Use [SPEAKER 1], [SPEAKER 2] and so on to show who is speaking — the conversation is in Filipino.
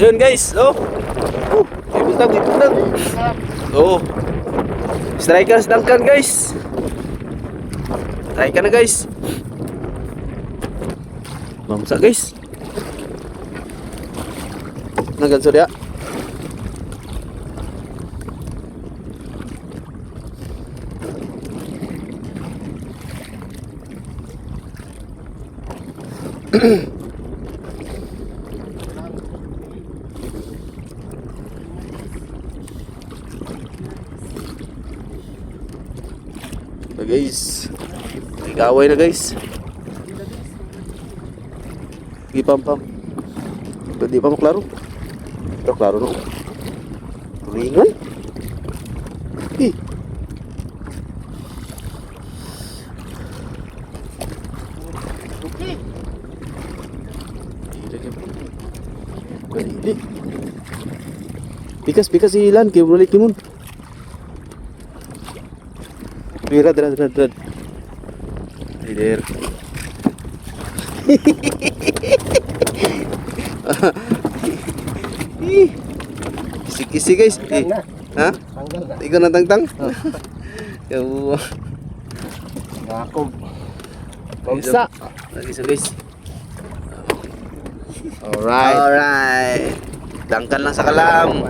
[SPEAKER 1] Yun guys, oh. Oh, ibutag, ibutag. Oh. Strikers Duncan guys. Ka na guys. Mamsa guys. Nagan surya. Ito guys. May kaway na guys. Sige pam pam. Hindi pa maklaro. Pero klaro no. Tulingan. Eh. Pikas, pikas Ilan, kaya balik kimun. Rad, rad, rad, rad. Leader. Kisi-kisi guys. Eh. Ha? Ikaw na tangtang? Yawa.
[SPEAKER 2] Ako.
[SPEAKER 1] Pagsa. Lagi sa guys.
[SPEAKER 2] Alright.
[SPEAKER 1] Alright. Dangkan lang sa kalam.